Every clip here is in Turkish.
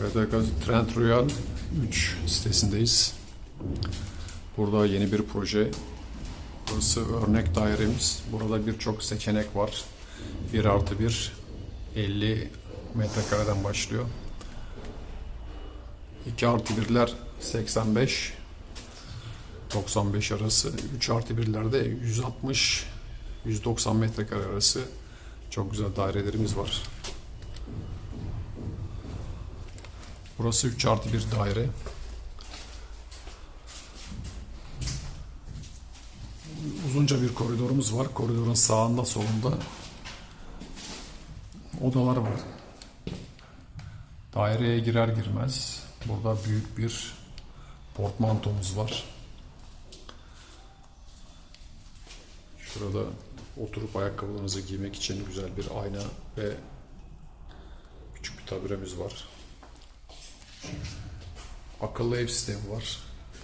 Evet arkadaşlar Trend Royal 3 sitesindeyiz. Burada yeni bir proje. Burası örnek dairemiz. Burada birçok seçenek var. 1 artı 1 50 metrekareden başlıyor. 2 artı 1'ler 85 95 arası. 3 artı 1'lerde 160 190 metrekare arası çok güzel dairelerimiz var. Burası 3 artı 1 daire. Uzunca bir koridorumuz var. Koridorun sağında solunda odalar var. Daireye girer girmez burada büyük bir portmantomuz var. Şurada oturup ayakkabılarınızı giymek için güzel bir ayna ve küçük bir taburemiz var. Akıllı ev sistemi var.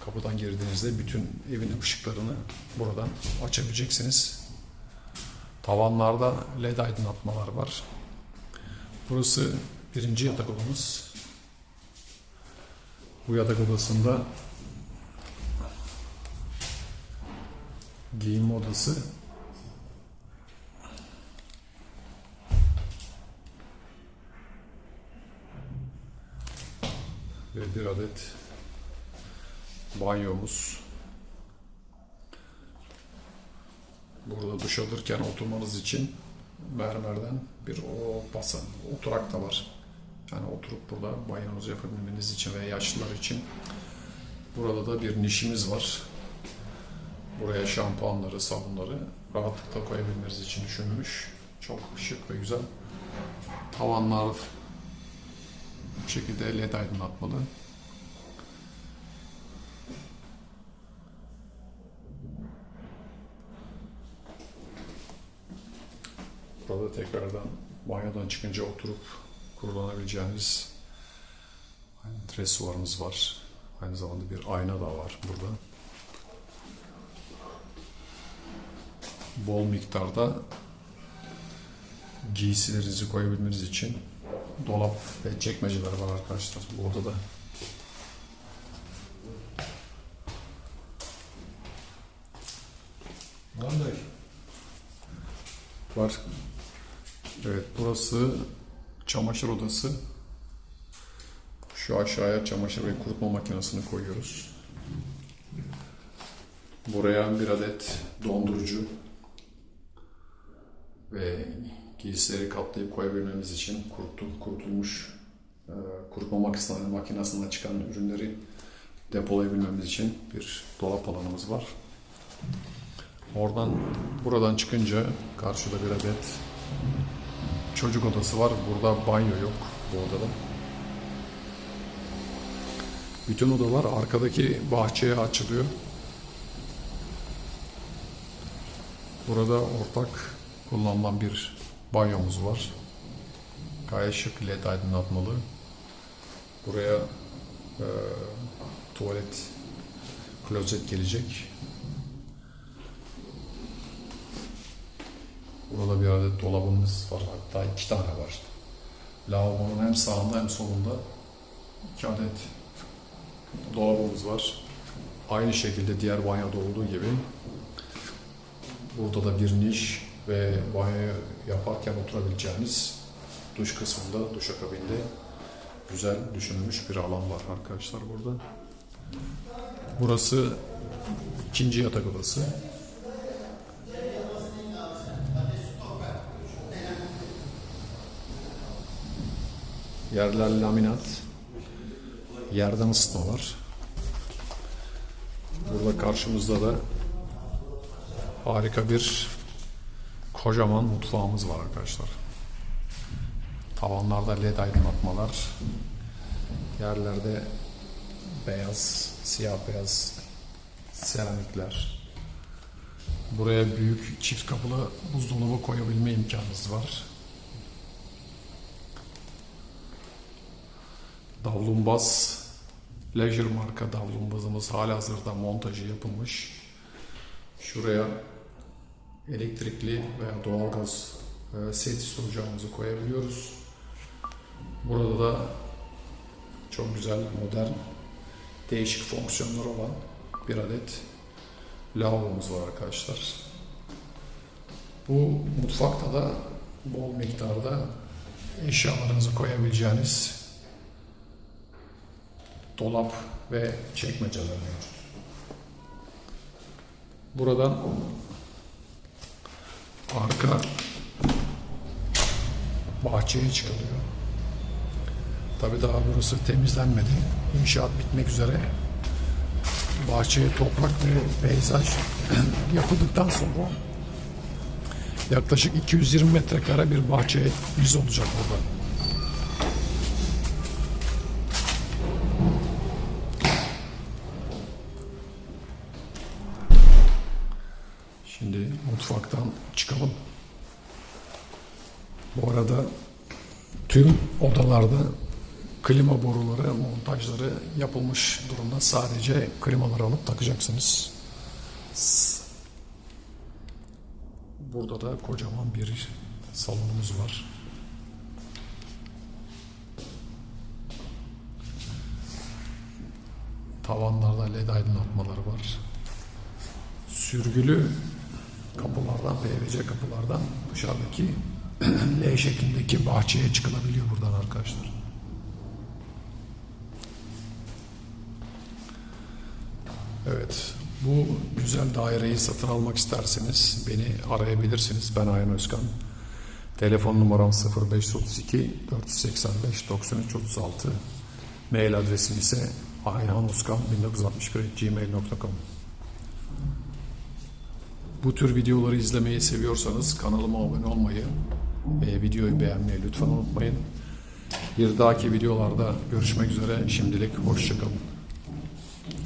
Kapıdan girdiğinizde bütün evin ışıklarını buradan açabileceksiniz. Tavanlarda led aydınlatmalar var. Burası birinci yatak odamız. Bu yatak odasında giyinme odası bir adet banyomuz. Burada duş alırken oturmanız için mermerden bir o basan, oturak da var. Yani oturup burada banyonuzu yapabilmeniz için ve yaşlılar için. Burada da bir nişimiz var. Buraya şampuanları, sabunları rahatlıkla koyabilmeniz için düşünülmüş. Çok şık ve güzel. Tavanlar şekilde led aydınlatmalı. Burada tekrardan banyodan çıkınca oturup kullanabileceğiniz dresuarımız var. Aynı zamanda bir ayna da var burada. Bol miktarda giysilerinizi koyabilmeniz için dolap ve çekmeceler var arkadaşlar bu odada. Vallahi. Var. Evet burası çamaşır odası. Şu aşağıya çamaşır ve kurutma makinesini koyuyoruz. Buraya bir adet dondurucu ve giysileri katlayıp koyabilmemiz için kurutu, kurutulmuş e, kurutma makinesi- makinesinden çıkan ürünleri depolayabilmemiz için bir dolap alanımız var. Oradan buradan çıkınca karşıda bir adet çocuk odası var. Burada banyo yok bu odada. Bütün odalar arkadaki bahçeye açılıyor. Burada ortak kullanılan bir banyomuz var. Gayet şık led aydınlatmalı. Buraya e, tuvalet, klozet gelecek. Burada bir adet dolabımız var. Hatta iki tane var. Lavabonun hem sağında hem solunda iki adet dolabımız var. Aynı şekilde diğer banyoda olduğu gibi burada da bir niş ve banyo yaparken oturabileceğiniz duş kısmında, duşakabinde güzel düşünülmüş bir alan var arkadaşlar burada. Burası ikinci yatak odası. Yerler laminat. Yerden ısıtma var. Burada karşımızda da harika bir kocaman mutfağımız var arkadaşlar. Tavanlarda led aydınlatmalar. Yerlerde beyaz, siyah beyaz seramikler. Buraya büyük çift kapılı buzdolabı koyabilme imkanınız var. Davlumbaz Leisure marka davlumbazımız hala hazırda montajı yapılmış. Şuraya elektrikli veya doğalgaz e, set sunacağımızı koyabiliyoruz. Burada da Çok güzel, modern, değişik fonksiyonları olan bir adet lavabomuz var arkadaşlar. Bu mutfakta da bol miktarda eşyalarınızı koyabileceğiniz dolap ve çekmeceler mevcut. Buradan arka bahçeye çıkılıyor. Tabi daha burası temizlenmedi. İnşaat bitmek üzere. Bahçeye toprak ve peyzaj yapıldıktan sonra yaklaşık 220 metrekare bir bahçe yüz olacak burada. Mutfaktan çıkalım. Bu arada tüm odalarda klima boruları, montajları yapılmış durumda. Sadece klimaları alıp takacaksınız. Burada da kocaman bir salonumuz var. Tavanlarda led aydınlatmaları var. Sürgülü kapılardan, PVC kapılardan dışarıdaki L şeklindeki bahçeye çıkılabiliyor buradan arkadaşlar. Evet, bu güzel daireyi satın almak isterseniz beni arayabilirsiniz. Ben Ayhan Özkan. Telefon numaram 0532 485 93 36. Mail adresim ise ayhanozkan1961 Bu tür videoları izlemeyi seviyorsanız kanalıma abone olmayı ve videoyu beğenmeyi lütfen unutmayın. Bir dahaki videolarda görüşmek üzere. Şimdilik hoşçakalın.